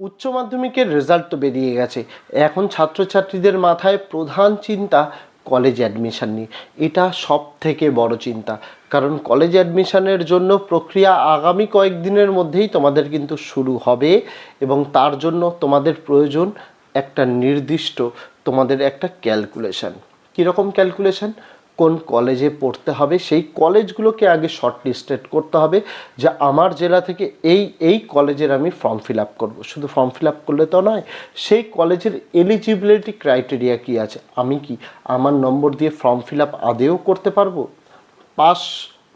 উচ্চ মাধ্যমিকের রেজাল্ট তো বেরিয়ে গেছে। এখন ছাত্রছাত্রীদের মাথায় প্রধান চিন্তা কলেজ অ্যাডমিশান নিয়ে। এটা সব থেকে বড় চিন্তা। কারণ কলেজ অ্যাডমিশানের জন্য প্রক্রিয়া আগামী কয়েকদিনের মধ্যেই তোমাদের কিন্তু শুরু হবে এবং তার জন্য তোমাদের প্রয়োজন একটা নির্দিষ্ট, তোমাদের একটা ক্যালকুলেশান কীরকম ক্যালকুলেশন কোন কলেজে পড়তে হবে, সেই কলেজগুলোকে আগে শর্ট লিস্টেড করতে হবে যে আমার জেলা থেকে এই এই কলেজের আমি ফর্ম ফিল আপ করব। শুধু ফর্ম ফিল আপ করলে তো নয়, সেই কলেজের এলিজিবিলিটি ক্রাইটেরিয়া কি আছে? আমি কি আমার নম্বর দিয়ে ফর্ম ফিল আপ আদেও করতে পারব? পাস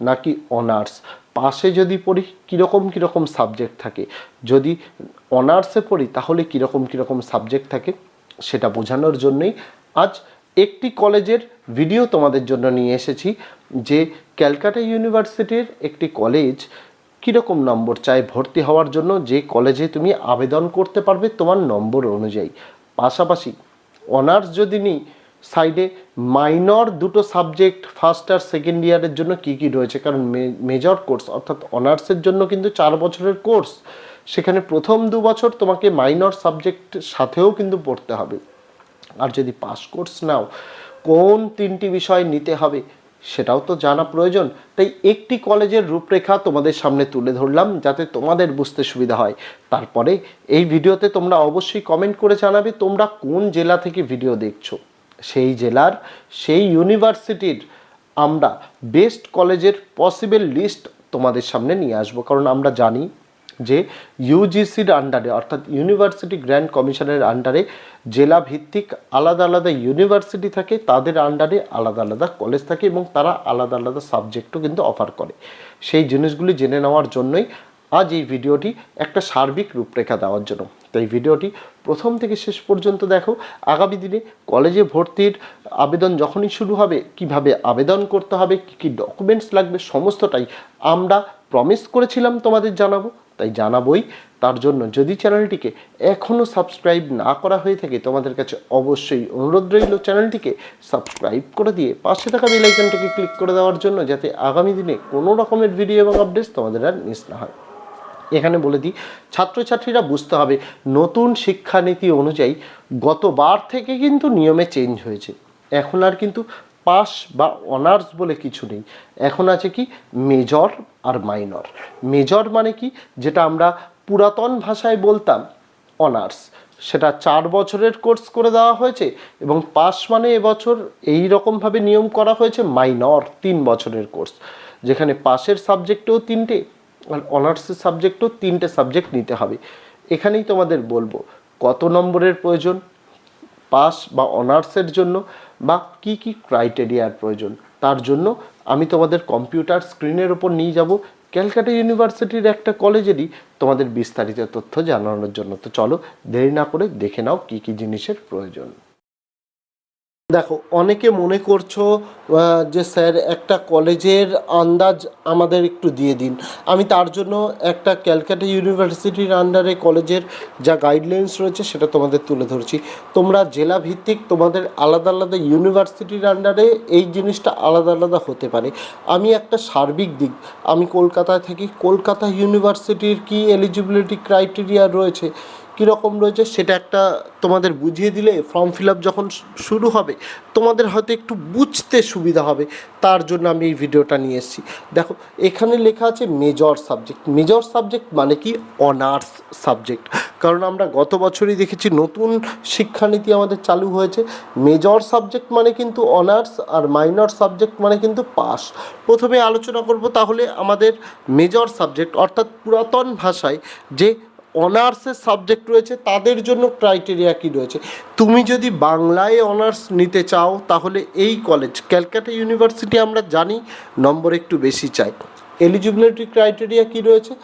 নাকি অনার্স পাশে যদি পড়ি, কীরকম কীরকম সাবজেক্ট থাকে? যদি অনার্সে পড়ি, তাহলে কীরকম কীরকম সাবজেক্ট থাকে? সেটা বোঝানোর জন্যই আজ একটি কলেজের ভিডিও তোমাদের জন্য নিয়ে এসেছি, যে ক্যালকাটা ইউনিভার্সিটির একটি কলেজ কীরকম নম্বর চাই ভর্তি হওয়ার জন্য, যে কলেজে তুমি আবেদন করতে পারবে তোমার নম্বর অনুযায়ী। পাশাপাশি অনার্স যদি নিই সাইডে মাইনর দুটো সাবজেক্ট ফার্স্ট আর সেকেন্ড ইয়ারের জন্য কি কি রয়েছে? কারণ মেজর কোর্স অর্থাৎ অনার্সের জন্য কিন্তু চার বছরের কোর্স সেখানে প্রথম দু বছর তোমাকে মাইনর সাবজেক্ট সাথেও কিন্তু পড়তে হবে। আর যদি পাস কোর্স নাও, কোন তিনটি বিষয় নিতে হবে সেটাও তো জানা প্রয়োজন। তাই একটি কলেজের রূপরেখা তোমাদের সামনে তুলে ধরলাম যাতে তোমাদের বুঝতে সুবিধা হয়। তারপরে এই ভিডিওতে তোমরা অবশ্যই কমেন্ট করে জানাবে তোমরা কোন জেলা থেকে ভিডিও দেখছ। সেই জেলার, সেই ইউনিভার্সিটির আমরা বেস্ট কলেজের পসিবল লিস্ট তোমাদের সামনে নিয়ে আসব। কারণ আমরা জানি যে ইউজিসির আন্ডারে অর্থাৎ ইউনিভার্সিটি গ্র্যান্ড কমিশনের আন্ডারে জেলা ভিত্তিক আলাদা আলাদা ইউনিভার্সিটি থাকে, তাদের আন্ডারে আলাদা আলাদা কলেজ থাকে এবং তারা আলাদা আলাদা সাবজেক্টও কিন্তু অফার করে। সেই জিনিসগুলি জেনে নেওয়ার জন্যই আজ এই ভিডিওটি একটা সার্বিক রূপরেখা দেওয়ার জন্য। তাই ভিডিওটি প্রথম থেকে শেষ পর্যন্ত দেখো। আগামী দিনে কলেজে ভর্তির আবেদন যখনই শুরু হবে, কীভাবে আবেদন করতে হবে, কী কী ডকুমেন্টস লাগবে, সমস্তটাই আমরা প্রমিস করেছিলাম তোমাদের জানাব। তাই জানাবোই তার জন্য। যদি চ্যানেলটিকে এখনও সাবস্ক্রাইব না করা হয়ে থাকে, তোমাদের কাছে অবশ্যই অনুরোধ রইল চ্যানেলটিকে সাবস্ক্রাইব করে দিয়ে পাশে থাকা বেল আইকনটাকে ক্লিক করে দেওয়ার জন্য যাতে আগামী দিনে কোনো রকমের ভিডিও এবং আপডেটস তোমাদের আর মিস না হয়। এখানে বলে দিই, ছাত্রছাত্রীরা বুঝতে হবে নতুন শিক্ষানীতি অনুযায়ী গতবার থেকে কিন্তু নিয়মে চেঞ্জ হয়েছে। এখন আর কিন্তু পাস বা অনার্স বলে কিছু নেই। এখন আছে কি? মেজর আর মাইনর। মেজর মানে কি? যেটা আমরা পুরাতন ভাষায় বলতাম, অনার্স। সেটা চার বছরের কোর্স করে দেওয়া হয়েছে এবং পাস মানে এবছর এই রকমভাবে নিয়ম করা হয়েছে, মাইনর তিন বছরের কোর্স। যেখানে পাশের সাবজেক্টেও তিনটে আর অনার্সের সাবজেক্টও তিনটে সাবজেক্ট নিতে হবে। এখানেই তোমাদের বলব, কত নম্বরের প্রয়োজন? পাস বা অনার্সের জন্য বা কি কি ক্রাইটেরিয়ার প্রয়োজন, তার জন্য আমি তোমাদের কম্পিউটার স্ক্রিনের ওপর নিয়ে যাব। ক্যালকাটা ইউনিভার্সিটির একটা কলেজেরই তোমাদের বিস্তারিত তথ্য জানানোর জন্য। তো চলো দেরি না করে দেখে নাও কি কি জিনিসের প্রয়োজন। দেখো, অনেকে মনে করছ যে স্যার একটা কলেজের আন্দাজ আমাদের একটু দিয়ে দিন। আমি তার জন্য একটা ক্যালকাটা ইউনিভার্সিটির আন্ডারে কলেজের যা গাইডলাইন্স রয়েছে সেটা তোমাদের তুলে ধরছি। তোমরা জেলা ভিত্তিক তোমাদের আলাদা আলাদা ইউনিভার্সিটির আন্ডারে এই জিনিসটা আলাদা আলাদা হতে পারে। আমি একটা সার্বিক দিক, আমি কলকাতায় থাকি, কলকাতা ইউনিভার্সিটির কি এলিজিবিলিটি ক্রাইটেরিয়া রয়েছে? কীরকম রয়েছে সেটা একটা তোমাদের বুঝিয়ে দিলে ফর্ম ফিল আপ যখন শুরু হবে, তোমাদের হয়তো একটু বুঝতে সুবিধা হবে, তার জন্য আমি এই ভিডিওটা নিয়ে এসেছি। দেখো, এখানে লেখা আছে মেজর সাবজেক্ট মেজর সাবজেক্ট মানে কি? অনার্স সাবজেক্ট কারণ আমরা গত বছরই দেখেছি নতুন শিক্ষানীতি আমাদের চালু হয়েছে। মেজর সাবজেক্ট মানে কিন্তু অনার্স আর মাইনর সাবজেক্ট মানে কিন্তু পাস প্রথমে আলোচনা করব তাহলে আমাদের মেজর সাবজেক্ট অর্থাৎ পুরাতন ভাষায় যে অনার্সের সাবজেক্ট রয়েছে, তাদের জন্য ক্রাইটেরিয়া কী রয়েছে? তুমি যদি বাংলায় অনার্স নিতে চাও, তাহলে এই কলেজ ক্যালকাটা ইউনিভার্সিটি আমরা জানি, নম্বর একটু বেশি চাই। এলিজিবিলিটি ক্রাইটেরিয়া কী রয়েছে?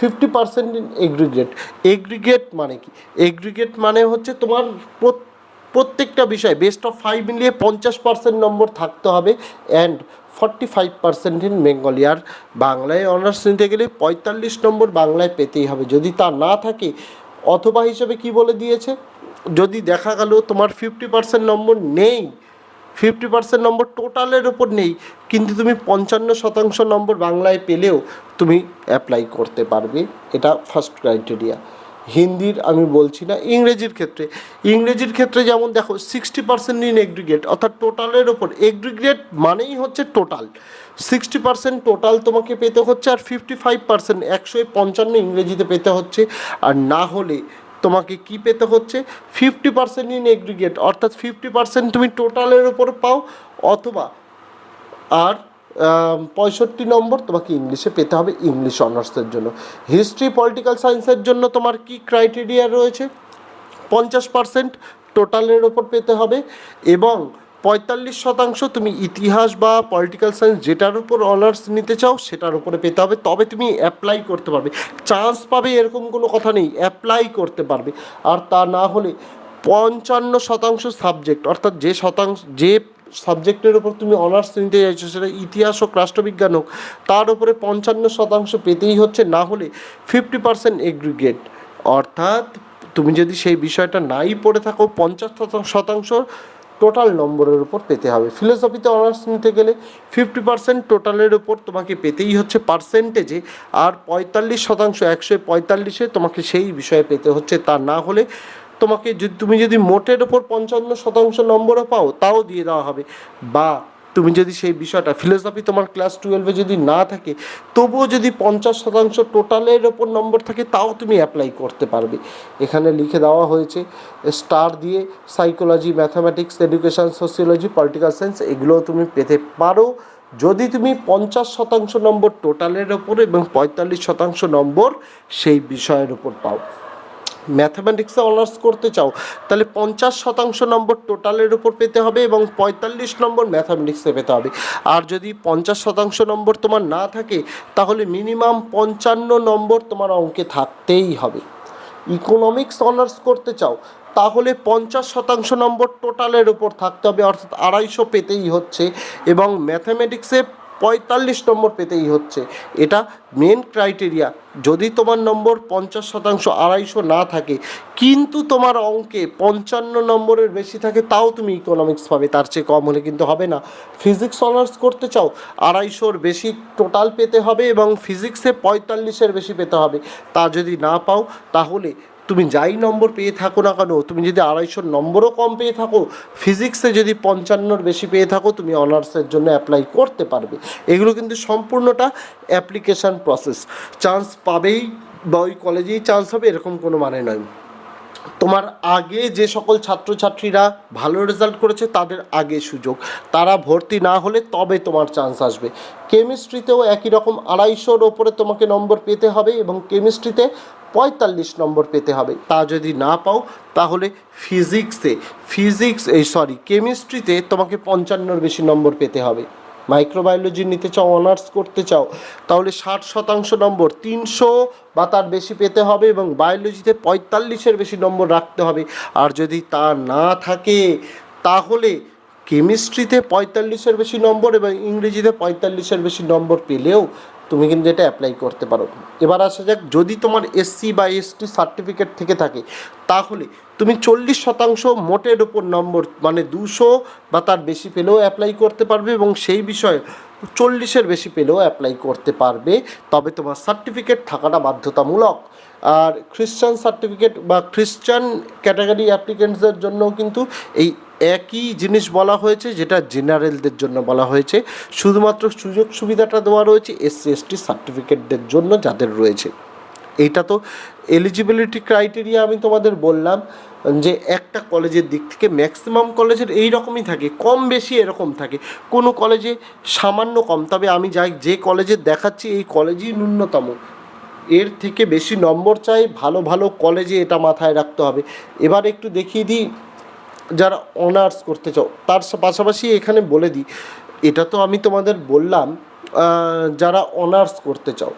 Fifty percent in aggregate aggregate মানে কি? এগ্রিগেট মানে হচ্ছে তোমার প্রত- প্রত্যেকটা বিষয় বেস্ট অফ ফাইভ মিলিয়ে পঞ্চাশ পার্সেন্ট নম্বর থাকতে হবে and forty five percent in Bengali আর বাংলায় অনার্স নিতে গেলে পঁয়তাল্লিশ নম্বর বাংলায় পেতেই হবে। যদি তা না থাকে, অথবা হিসেবে কি বলে দিয়েছে? যদি দেখা গেল তোমার ফিফটি পার্সেন্ট নম্বর নেই ফিফটি পার্সেন্ট নম্বর টোটালের ওপর নেই, কিন্তু তুমি পঞ্চান্ন শতাংশ নম্বর বাংলায় পেলেও তুমি অ্যাপ্লাই করতে পারবে। এটা ফার্স্ট ক্রাইটেরিয়া হিন্দির আমি বলছি না, ইংরেজির ক্ষেত্রে। ইংরেজির ক্ষেত্রে যেমন দেখো সিক্সটি পার্সেন্ট ইন এগ্রিগেট অর্থাৎ টোটালের ওপর। এগ্রিগেট মানেই হচ্ছে টোটাল সিক্সটি পার্সেন্ট টোটাল তোমাকে পেতে হচ্ছে আর ফিফটি ফাইভ পার্সেন্ট একশো পঞ্চান্ন ইংরেজিতে পেতে হচ্ছে। আর না হলে তোমাকে কি পেতে হচ্ছে? ফিফটি পার্সেন্ট ইন এগ্রিগেট অর্থাৎ ফিফটি পার্সেন্ট তুমি টোটালের ওপর পাও, অথবা আর পঁয়ষট্টি নম্বর তোমাকে ইংলিশে পেতে হবে ইংলিশ অনার্সের জন্য। হিস্ট্রি পলিটিক্যাল সায়েন্সের জন্য তোমার কি ক্রাইটেরিয়া রয়েছে? পঞ্চাশ পার্সেন্ট টোটালের ওপর পেতে হবে এবং পঁয়তাল্লিশ শতাংশ তুমি ইতিহাস বা পলিটিক্যাল সায়েন্স যেটার উপর অনার্স নিতে চাও সেটার উপরে পেতে হবে। তবে তুমি অ্যাপ্লাই করতে পারবে। চান্স পাবে এরকম কোনো কথা নেই অ্যাপ্লাই করতে পারবে। আর তা না হলে পঞ্চান্ন শতাংশ সাবজেক্ট অর্থাৎ যে শতাংশ, যে সাবজেক্টের উপর তুমি অনার্স নিতে চাইছো, সেটা ইতিহাস হোক, রাষ্ট্রবিজ্ঞান হোক, তার উপরে পঞ্চান্ন শতাংশ পেতেই হচ্ছে, না হলে ফিফটি পার্সেন্ট এগ্রিগেট অর্থাৎ তুমি যদি সেই বিষয়টা নাই পড়ে থাকো, পঞ্চাশ শতাংশ টোটাল নম্বরের উপর পেতে হবে। ফিলোসফিতে অনার্স নিতে গেলে ফিফটি পার্সেন্ট টোটালের উপর তোমাকে পেতেই হচ্ছে পার্সেন্টেজে আর পঁয়তাল্লিশ শতাংশ একশো পঁয়তাল্লিশে তোমাকে সেই বিষয়ে পেতে হচ্ছে, তা না হলে তোমাকে যদি তুমি যদি মোটের ওপর পঞ্চান্ন শতাংশ নম্বরও পাও, তাও দিয়ে দেওয়া হবে। বা তুমি যদি সেই বিষয়টা ফিলোসফি তোমার ক্লাস টুয়েলভে যদি না থাকে, তবুও যদি পঞ্চাশ শতাংশ টোটালের ওপর নম্বর থাকে, তাও তুমি অ্যাপ্লাই করতে পারবে। এখানে লিখে দেওয়া হয়েছে স্টার দিয়ে psychology mathematics education sociology political science এগুলোও তুমি পেতে পারো। যদি তুমি পঞ্চাশ শতাংশ নম্বর টোটালের ওপর এবং পঁয়তাল্লিশ শতাংশ নম্বর সেই বিষয়ের ওপর পাও। ম্যাথামেটিক্সে অনার্স করতে চাও, তাহলে পঞ্চাশ শতাংশ নম্বর টোটালের উপর পেতে হবে এবং পঁয়তাল্লিশ নম্বর ম্যাথামেটিক্সে পেতে হবে। আর যদি পঞ্চাশ শতাংশ নম্বর তোমার না থাকে, তাহলে মিনিমাম পঞ্চান্ন নম্বর তোমার অঙ্কে থাকতেই হবে। ইকোনমিক্স অনার্স করতে চাও, তাহলে পঞ্চাশ শতাংশ নম্বর টোটালের উপর থাকতে হবে, অর্থাৎ আড়াইশো পেতেই হচ্ছে এবং ম্যাথামেটিক্সে পঁয়তাল্লিশ নম্বর পেতেই হচ্ছে। এটা মেন ক্রাইটেরিয়া যদি তোমার নম্বর পঞ্চাশ শতাংশ আড়াইশো না থাকে, কিন্তু তোমার অঙ্কে পঞ্চান্ন নম্বরের বেশি থাকে, তাও তুমি ইকোনমিক্স পাবে। তার চেয়ে কম হলে কিন্তু হবে না। ফিজিক্স অনার্স করতে চাও, আড়াইশোর বেশি টোটাল পেতে হবে এবং ফিজিক্সে পঁয়তাল্লিশের বেশি পেতে হবে। তা যদি না পাও, তাহলে তুমি যাই নম্বর পেয়ে থাকো না কেন, তুমি যদি আড়াইশোর নম্বরও কম পেয়ে থাকো ফিজিক্সে যদি পঞ্চান্নর বেশি পেয়ে থাকো, তুমি অনার্সের জন্য অ্যাপ্লাই করতে পারবে। এগুলো কিন্তু সম্পূর্ণটা অ্যাপ্লিকেশান প্রসেস চান্স পাবেই বা ওই কলেজেই চান্স হবে, এরকম কোনো মানে নয়। তোমার আগে যে সকল ছাত্রছাত্রীরা ভালো রেজাল্ট করেছে, তাদের আগে সুযোগ। তারা ভর্তি না হলে তবে তোমার চান্স আসবে। কেমিস্ট্রিতেও একই রকম, আড়াইশোর ওপরে তোমাকে নম্বর পেতে হবে এবং কেমিস্ট্রিতে পঁয়তাল্লিশ নম্বর পেতে হবে। তা যদি না পাও, তাহলে ফিজিক্সে, ফিজিক্স, এই সরি, কেমিস্ট্রিতে তোমাকে পঞ্চান্নর বেশি নম্বর পেতে হবে। মাইক্রোবায়োলজি নিতে চাও, অনার্স করতে চাও, তাহলে ষাট শতাংশ নম্বর তিনশো বা তার বেশি পেতে হবে এবং বায়োলজিতে পঁয়তাল্লিশের বেশি নম্বর রাখতে হবে। আর যদি তা না থাকে, তাহলে কেমিস্ট্রিতে পঁয়তাল্লিশের বেশি নম্বর এবং ইংরেজিতে পঁয়তাল্লিশের বেশি নম্বর পেলেও তুমি কিন্তু এটা অ্যাপ্লাই করতে পারো। এবার আসা যাক, যদি তোমার এসসি বা এসটি সার্টিফিকেট থেকে থাকে, তাহলে তুমি চল্লিশ শতাংশ মোটের ওপর নম্বর মানে দুশো বা তার বেশি পেলেও অ্যাপ্লাই করতে পারবে এবং সেই বিষয়ে চল্লিশের বেশি পেলেও অ্যাপ্লাই করতে পারবে। তবে তোমার সার্টিফিকেট থাকাটা বাধ্যতামূলক। আর খ্রিশ্চান সার্টিফিকেট বা খ্রিশ্চান ক্যাটাগরি অ্যাপ্লিকেন্টসদের জন্য কিন্তু এই একই জিনিস বলা হয়েছে, যেটা জেনারেলদের জন্য বলা হয়েছে। শুধুমাত্র সুযোগ সুবিধাটা দেওয়া রয়েছে এসসি, এসটি সার্টিফিকেটদের জন্য যাদের রয়েছে। এইটা তো এলিজিবিলিটি ক্রাইটেরিয়া আমি তোমাদের বললাম, যে একটা কলেজের দিক থেকে ম্যাক্সিমাম কলেজের এই রকমই থাকে, কম বেশি এরকম থাকে। কোনো কলেজে সামান্য কম, তবে আমি যাই, যে কলেজে দেখাচ্ছি এই কলেজই ন্যূনতম। এর থেকে বেশি নম্বর চাই, ভালো ভালো কলেজে এটা মাথায় রাখতে হবে। এবার একটু দেখিয়ে দিই যারা অনার্স করতে চাও, তার পাশাপাশি এখানে বলে দিই, এটা তো আমি তোমাদের বললাম যারা অনার্স করতে চাও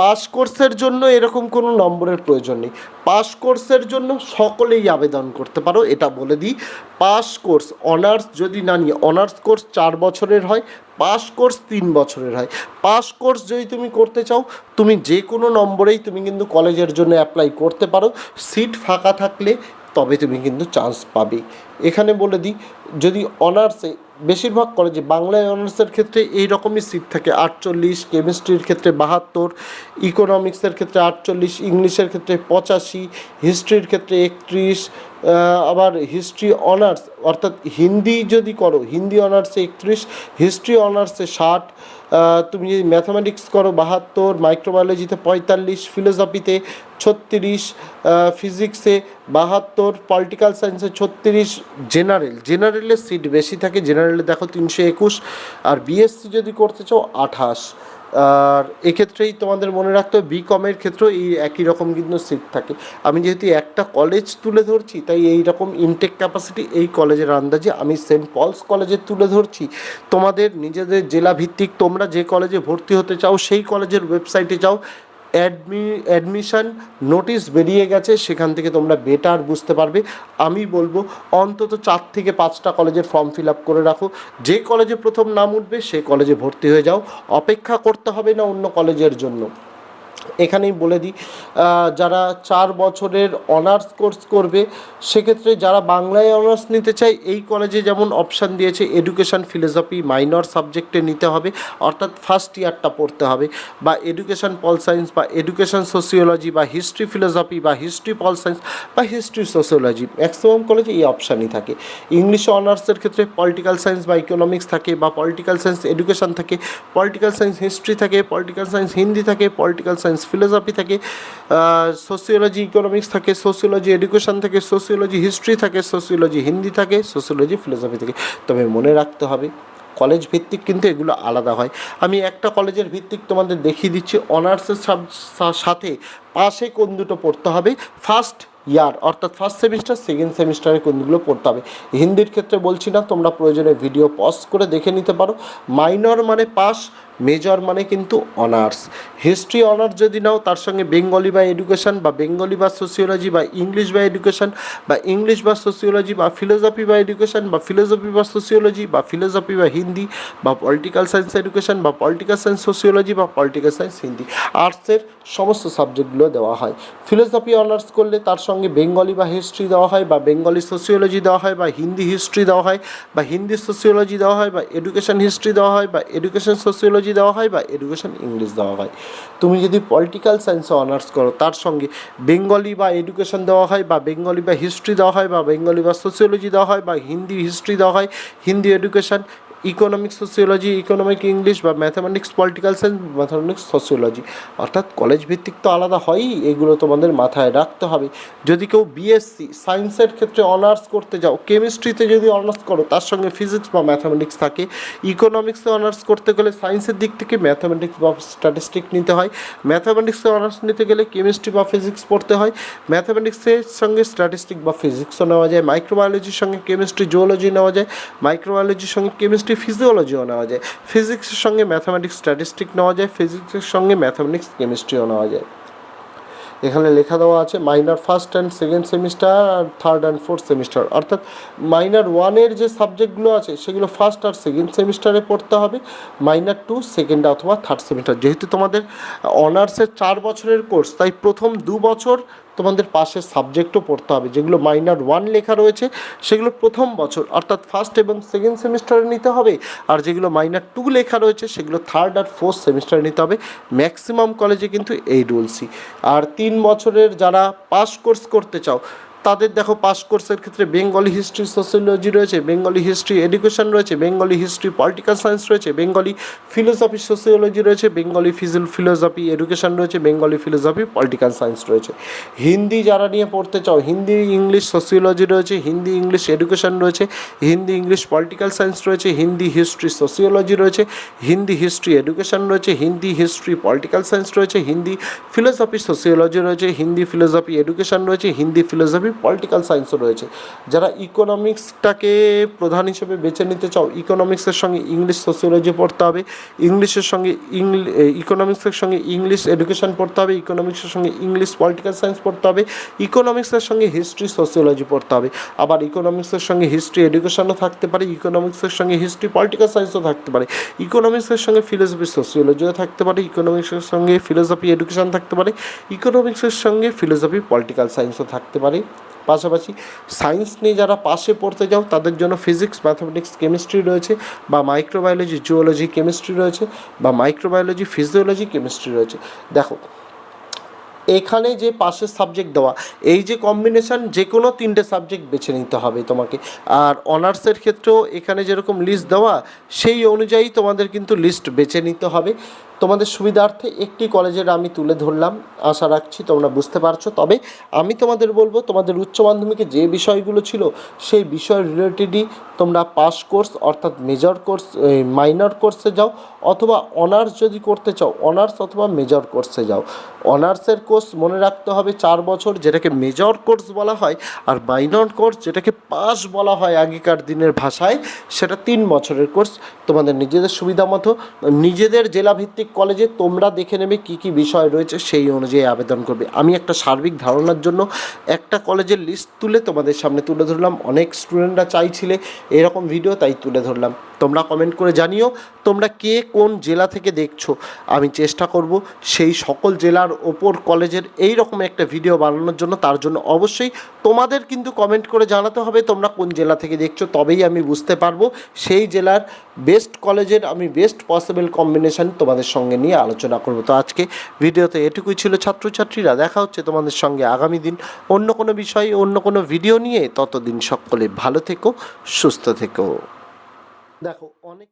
পাস কোর্সের জন্য এরকম কোনো নম্বরের প্রয়োজন নেই। পাস কোর্সের জন্য সকলেই আবেদন করতে পারো, এটা বলে দিই। পাস কোর্স অনার্স যদি না নিয়ে অনার্স কোর্স চার বছরের হয় পাস কোর্স তিন বছরের হয়। পাস কোর্স যদি তুমি করতে চাও, তুমি যে কোনো নম্বরেই তুমি কিন্তু কলেজের জন্য অ্যাপ্লাই করতে পারো। সিট ফাঁকা থাকলে তবে তুমি কিন্তু চান্স পাবে। এখানে বলে দিই, যদি অনার্সে বেশিরভাগ কলেজে বাংলায় অনার্সের ক্ষেত্রে এই রকমই সিট থাকে, আটচল্লিশ কেমিস্ট্রির ক্ষেত্রে বাহাত্তর ইকোনমিক্সের ক্ষেত্রে আটচল্লিশ ইংলিশের ক্ষেত্রে পঁচাশি হিস্ট্রির ক্ষেত্রে একত্রিশ আবার হিস্ট্রি অনার্স অর্থাৎ হিন্দি যদি করো, হিন্দি অনার্সে একত্রিশ হিস্ট্রি অনার্সে ষাট তুমি যদি ম্যাথামেটিক্স করো, বাহাত্তর মাইক্রোবায়োলজিতে পঁয়তাল্লিশ ফিলোসফিতে ছত্রিশ ফিজিক্সে বাহাত্তর পলিটিক্যাল সায়েন্সে ছত্রিশ জেনারেল জেনারেলের সিট বেশি থাকে। জেনারেলে দেখো তিনশো একুশ, আর বিএসসি যদি করতে চাও, আঠাশ। আর এক্ষেত্রেই তোমাদের মনে রাখতে হবে বিকমের ক্ষেত্রেও এই একই রকম কিন্তু সিট থাকে। আমি যেহেতু একটা কলেজ তুলে ধরছি, তাই এই রকম ইনটেক ক্যাপাসিটি এই কলেজের আন্দাজে আমি সেন্ট পলস কলেজে তুলে ধরছি। তোমাদের নিজেদের জেলা ভিত্তিক তোমরা যে কলেজে ভর্তি হতে চাও, সেই কলেজের ওয়েবসাইটে যাও অ্যাডমি অ্যাডমিশন নোটিশ বেরিয়ে গেছে, সেখান থেকে তোমরা বেটার বুঝতে পারবে। আমি বলব, অন্তত চার থেকে পাঁচটা কলেজের ফর্ম ফিল আপ করে রাখো। যে কলেজে প্রথম নাম উঠবে সেই কলেজে ভর্তি হয়ে যাও। অপেক্ষা করতে হবে না অন্য কলেজের জন্য। এখানেই বলে দিই যারা চার বছরের অনার্স কোর্স করবে, সেক্ষেত্রে যারা বাংলায় অনার্স নিতে চায়, এই কলেজে যেমন অপশান দিয়েছে, এডুকেশন ফিলোসফি মাইনর সাবজেক্টে নিতে হবে, অর্থাৎ ফার্স্ট ইয়ারটা পড়তে হবে, বা এডুকেশন পল সায়েন্স, বা এডুকেশন সোসিওলজি, বা হিস্ট্রি ফিলোসফি, বা হিস্ট্রি পল সায়েন্স, বা হিস্ট্রি সোসিওলজি ম্যাক্সিমাম কলেজে এই অপশানই থাকে। ইংলিশে অনার্সের ক্ষেত্রে পলিটিক্যাল সায়েন্স বা ইকোনমিক্স থাকে, বা পলিটিক্যাল সায়েন্স এডুকেশন থাকে পলিটিক্যাল সায়েন্স হিস্ট্রি থাকে পলিটিক্যাল সায়েন্স হিন্দি থাকে পলিটিক্যাল সায়েন্স ফিলোসফি থাকে সোসিওলজি ইকোনমিক্স থাকে সোসিওলজি এডুকেশন থাকে সোসিওলজি হিস্ট্রি থাকে সোসিওলজি হিন্দি থাকে সোসিওলজি ফিলোসফি থাকে। তবে মনে রাখতে হবে কলেজ ভিত্তিক কিন্তু এগুলো আলাদা হয়। আমি একটা কলেজের ভিত্তিক তোমাদের দেখিয়ে দিচ্ছি অনার্সের সাথে পাশে কোন দুটো পড়তে হবে। ফার্স্ট ইয়ার, অর্থাৎ ফার্স্ট সেমিস্টার সেকেন্ড সেমিস্টারে কোনগুলো পড়তে হবে? হিন্দির ক্ষেত্রে বলছি না, তোমরা প্রয়োজনে ভিডিও পজ করে দেখে নিতে পারো। মাইনর মানে পাস মেজর মানে কিন্তু অনার্স হিস্ট্রি অনার্স যদি নাও, তার সঙ্গে বেঙ্গলি বা এডুকেশন বা বেঙ্গলি বা সোসিওলজি বা ইংলিশ বা এডুকেশন বা ইংলিশ বা সোসিওলজি বা ফিলোসফি বা এডুকেশন বা ফিলোসফি বা সোসিওলজি বা ফিলোসফি বা হিন্দি বা পলিটিক্যাল সায়েন্স এডুকেশন বা পলিটিক্যাল সায়েন্স সোসিওলজি বা পলিটিক্যাল সায়েন্স হিন্দি আর্টসের সমস্ত সাবজেক্টগুলো দেওয়া হয়। ফিলোসফি অনার্স করলে তার সঙ্গে বেঙ্গলি বা হিস্ট্রি দেওয়া হয় বা বেঙ্গলি সোসিওলজি দেওয়া হয় বা হিন্দি হিস্ট্রি দেওয়া হয় বা হিন্দি সোসিওলজি দেওয়া হয় বা এডুকেশন হিস্ট্রি দেওয়া হয় বা এডুকেশন সোসিওলজি দেওয়া হয় বা এডুকেশন ইংলিশ দেওয়া হয়। তুমি যদি পলিটিক্যাল সায়েন্সে অনার্স করো, তার সঙ্গে বেঙ্গলি বা এডুকেশন দেওয়া হয় বা বেঙ্গলি বা হিস্ট্রি দেওয়া হয় বা বেঙ্গলি বা সোসিওলজি দেওয়া হয় বা হিন্দি হিস্ট্রি দেওয়া হয়, Hindi education economics sociology economic English বা mathematics political science mathematics sociology অর্থাৎ কলেজ ভিত্তিক তো আলাদা হয়ই, এগুলো তোমাদের মাথায় রাখতে হবে। যদি কেউ বিএসসি সায়েন্সের ক্ষেত্রে অনার্স করতে যাও কেমিস্ট্রিতে যদি অনার্স করো, তার সঙ্গে ফিজিক্স বা ম্যাথামেটিক্স থাকে। ইকোনমিক্সে অনার্স করতে গেলে সায়েন্সের দিক থেকে ম্যাথামেটিক্স বা স্ট্যাটিস্টিক নিতে হয়। ম্যাথামেটিক্সে অনার্স নিতে গেলে কেমিস্ট্রি বা ফিজিক্স পড়তে হয়। ম্যাথামেটিক্সের সঙ্গে স্ট্যাটিস্টিক বা ফিজিক্সও নেওয়া যায়। মাইক্রোবায়োলজির সঙ্গে কেমিস্ট্রি জুওলজি নেওয়া যায়। মাইক্রোবায়োলজির সঙ্গে কেমিস্ট্রি ফিজিওলজিও নেওয়া যায় ফিজিক্সের সঙ্গে ম্যাথামেটিক্স স্ট্যাটিস্টিক নেওয়া যায় ফিজিক্সের সঙ্গে ম্যাথামেটিক্স কেমিস্ট্রিও নেওয়া যায়। এখানে লেখা দেওয়া আছে minor first and second semester R third and fourth semester অর্থাৎ মাইনার ওয়ানের যে সাবজেক্টগুলো আছে, সেগুলো ফার্স্ট আর সেকেন্ড সেমিস্টারে পড়তে হবে মাইনার টু সেকেন্ড অথবা থার্ড সেমিস্টার যেহেতু তোমাদের অনার্সের চার বছরের কোর্স তাই প্রথম দু বছর তোমাদের পাশের সাবজেক্টও পড়তে হবে, যেগুলো মাইনার ওয়ান লেখা রয়েছে, সেগুলো প্রথম বছর, অর্থাৎ ফার্স্ট এবং সেকেন্ড সেমিস্টারে নিতে হবে, আর যেগুলো মাইনার টু লেখা রয়েছে, সেগুলো থার্ড আর ফোর্থ সেমিস্টারে নিতে হবে ম্যাক্সিমাম কলেজে কিন্তু এই রুলসই আর তিন বছরের যারা পাস কোর্স করতে চাও তাদের দেখো পাস কোর্সের ক্ষেত্রে বেঙ্গলি হিস্ট্রি সোসিওলজি রয়েছে, বেঙ্গলি হিস্ট্রি এডুকেশন রয়েছে, বেঙ্গলি হিস্ট্রি পলিটিক্যাল সায়েন্স রয়েছে, বেঙ্গলি ফিলোসফি সোসিওলজি রয়েছে, বেঙ্গলি ফিজিল, ফিলোসফি এডুকেশন রয়েছে, বেঙ্গলি ফিলোসফি পলিটিক্যাল সায়েন্স রয়েছে। হিন্দি যারা নিয়ে পড়তে চাও, হিন্দি, ইংলিশ সোসিওলজি রয়েছে, হিন্দি, ইংলিশ এডুকেশন রয়েছে, হিন্দি, ইংলিশ পলিটিক্যাল সায়েন্স রয়েছে, হিন্দি হিস্ট্রি সোসিওলজি রয়েছে, হিন্দি হিস্ট্রি এডুকেশন রয়েছে, হিন্দি হিস্ট্রি পলিটিক্যাল সায়েন্স রয়েছে, হিন্দি ফিলোসফি সোসিওলজি রয়েছে, হিন্দি ফিলোসফি এডুকেশন রয়েছে, হিন্দি ফিলোসফি পলিটিক্যাল সায়েন্সও রয়েছে। যারা ইকোনমিক্সটাকে প্রধান হিসেবে বেছে নিতে চাও ইকোনমিক্সের সঙ্গে ইংলিশ সোসিওলজি পড়তে হবে ইংলিশের সঙ্গে ইকোনমিক্সের সঙ্গে ইংলিশ এডুকেশন পড়তে হবে ইকোনমিক্সের সঙ্গে ইংলিশ পলিটিক্যাল সায়েন্স পড়তে হবে ইকোনমিক্সের সঙ্গে হিস্ট্রি সোসিওলজি পড়তে হবে। আবার ইকোনমিক্সের সঙ্গে হিস্ট্রি এডুকেশনও থাকতে পারে ইকোনমিক্সের সঙ্গে হিস্ট্রি পলিটিক্যাল সায়েন্সও থাকতে পারে ইকোনমিক্সের সঙ্গে ফিলোসফি সোসিওলজিও থাকতে পারে ইকোনমিক্সের সঙ্গে ফিলোসফি এডুকেশন থাকতে পারে ইকোনমিক্সের সঙ্গে ফিলোসফি পলিটিক্যাল সায়েন্সও থাকতে পারে। পাশাপাশি সায়েন্স নিয়ে যারা পাশে পড়তে যাও, তাদের জন্য ফিজিক্স, ম্যাথামেটিক্স, কেমিস্ট্রি রয়েছে বা মাইক্রোবায়োলজি, জুওলজি, কেমিস্ট্রি রয়েছে বা মাইক্রোবায়োলজি, ফিজিওলজি, কেমিস্ট্রি রয়েছে। দেখো এখানে যে পাশের সাবজেক্ট দেওয়া, এই যে কম্বিনেশন যে কোনো তিনটে সাবজেক্ট বেছে নিতে হবে তোমাকে। আর অনার্সের ক্ষেত্রেও এখানে যেরকম লিস্ট দেওয়া, সেই অনুযায়ী তোমাদের কিন্তু লিস্ট বেছে নিতে হবে। তোমাদের সুবিধার্থে একটি কলেজের আমি তুলে ধরলাম। আশা রাখছি তোমরা বুঝতে পারছ। তবে আমি তোমাদের বলব, তোমাদের উচ্চ মাধ্যমিকে যে বিষয়গুলো ছিল, সেই বিষয় রিলেটেডই তোমরা পাস কোর্স অর্থাৎ মেজর কোর্স মাইনর কোর্সে যাও, অথবা অনার্স যদি করতে চাও অনার্স অথবা মেজর কোর্সে যাও। অনার্সের কোর্স মনে রাখতে হবে চার বছর, যেটাকে মেজর কোর্স বলা হয়, আর মাইনর কোর্স যেটাকে পাস বলা হয় আগেকার দিনের ভাষায়, সেটা তিন বছরের কোর্স। তোমাদের নিজেদের সুবিধা মতো, নিজেদের জেলাভিত্তিক কলেজে তোমরা দেখে নেবে কী কী বিষয় রয়েছে, সেই অনুযায়ী আবেদন করবে। আমি একটা সার্বিক ধারণার জন্য একটা কলেজের লিস্ট তুলে তোমাদের সামনে তুলে ধরলাম। অনেক স্টুডেন্টরা চাইছিলে এরকম ভিডিও তাই তুলে ধরলাম। তোমরা কমেন্ট করে জানিও, তোমরা কে কোন জেলা থেকে দেখছ। আমি চেষ্টা করব সেই সকল জেলার ওপর কলেজের এই রকম একটা ভিডিও বানানোর জন্য, তার জন্য অবশ্যই তোমাদের কিন্তু কমেন্ট করে জানাতে হবে, তোমরা কোন জেলা থেকে দেখছ তবেই আমি বুঝতে পারব। সেই জেলার বেস্ট কলেজের আমি বেস্ট পসিবল কম্বিনেশন তোমাদের সঙ্গে নিয়ে আলোচনা করব। তো আজকে ভিডিওতে এটুকুই ছিল ছাত্রছাত্রীরা, দেখা হচ্ছে তোমাদের সঙ্গে আগামী দিন অন্য কোনো বিষয়ে, অন্য কোনো ভিডিও নিয়ে। ততদিন সকলে ভালো থেকো, সুস্থ থেকো। দেখো, অনেক